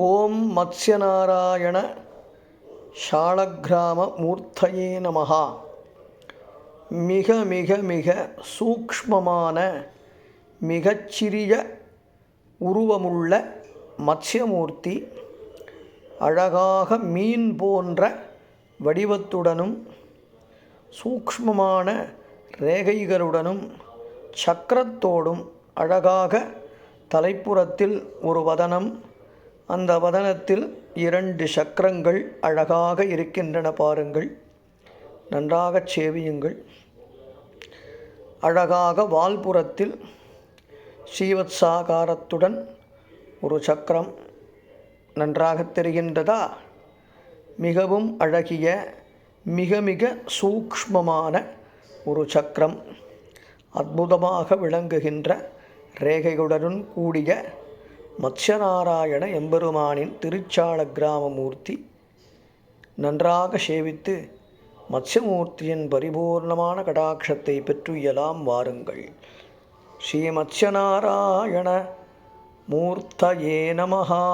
ஓம் மத்ஸ்யநாராயண ஷாளக்கிராம மூர்த்தயே நமகா மிக மிக மிக சூக்ஷ்மமான மிகச்சிறிய உருவமுள்ள மத்ஸ்யமூர்த்தி அழகாக மீன் போன்ற வடிவத்துடனும் சூக்ஷ்மமான ரேகைகளுடனும் சக்கரத்தோடும் அழகாக தலைப்புறத்தில் ஒரு வதனம் அந்த வதனத்தில் இரண்டு சக்கரங்கள் அழகாக இருக்கின்றன பாருங்கள். நன்றாகச் சேவியுங்கள். அழகாக வால்புறத்தில் ஸ்ரீவத்சாகாரத்துடன் ஒரு சக்கரம் நன்றாக தெரிகின்றதா? மிகவும் அழகிய மிக மிக சூக்ஷ்மமான ஒரு சக்கரம். அற்புதமாக விளங்குகின்ற ரேகைகளுடன் கூடிய மத்ஸ்யநாராயண எம்பெருமானின் திருச்சாள கிராமமூர்த்தி நன்றாக சேவித்து மத்ஸ்யமூர்த்தியின் பரிபூர்ணமான கடாட்சத்தை பெற்றுயலாம் வாருங்கள். ஸ்ரீ மத்ஸ்யநாராயண மூர்த்தயே நமஹா.